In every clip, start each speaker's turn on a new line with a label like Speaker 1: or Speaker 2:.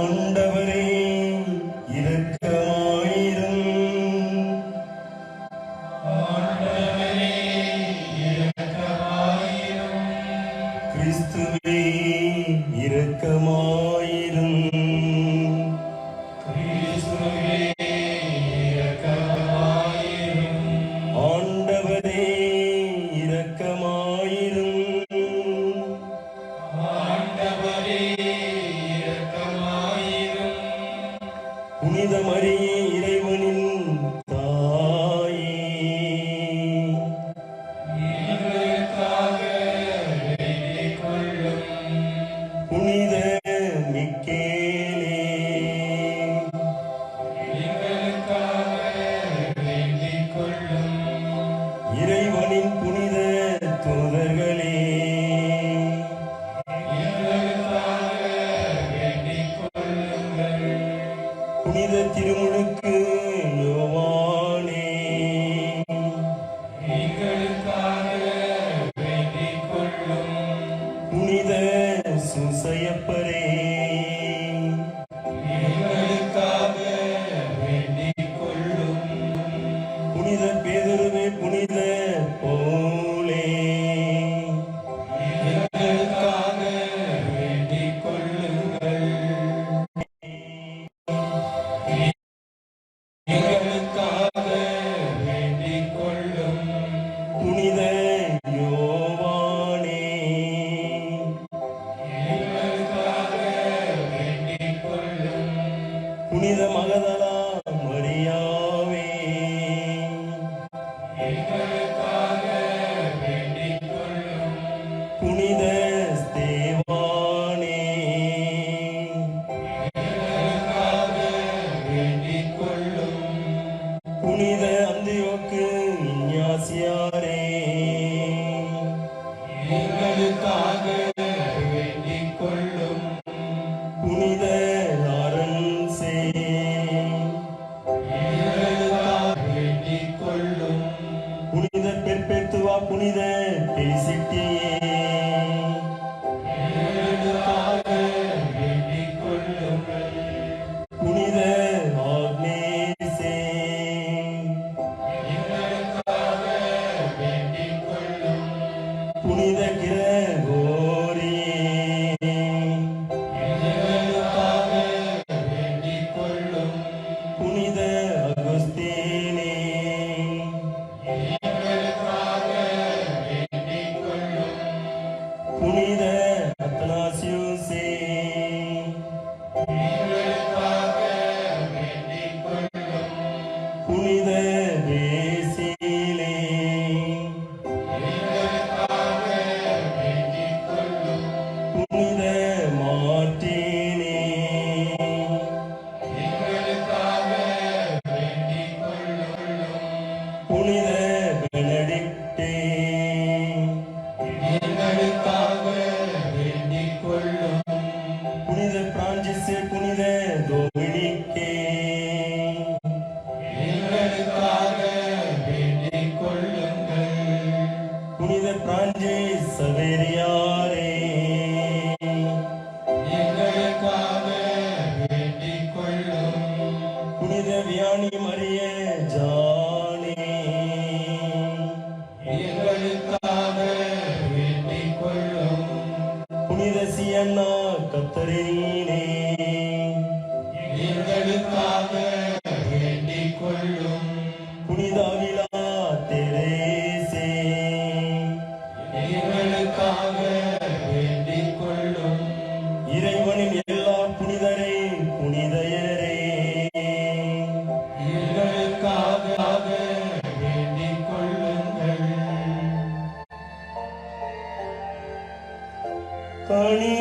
Speaker 1: ஆண்டவரே புனித மரியே பேதுருவே புனித புனித புனித காஞ்சி சவேரியாரே.
Speaker 2: எங்களுக்காக வேண்டிக் கொள்ளும்.
Speaker 1: புனித வியானி மரிய ஜா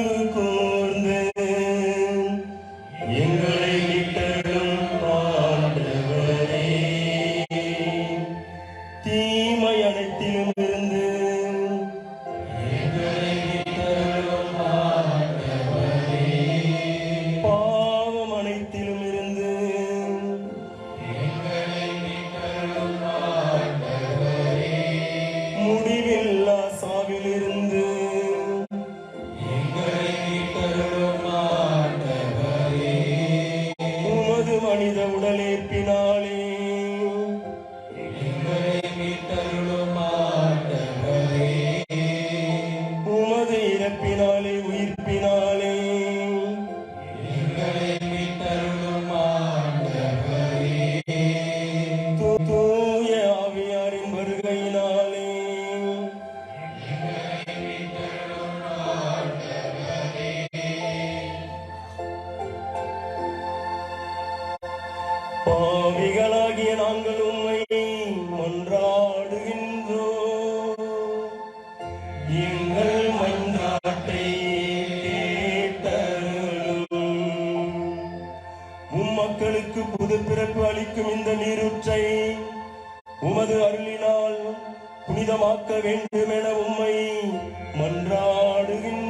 Speaker 1: Como அவர்களுக்கு புது பிறப்பு அளிக்கும் இந்த நீரூற்றை உமது அருளினால் புனிதமாக்க வேண்டும் என உம்மை மன்றாடுகின்ற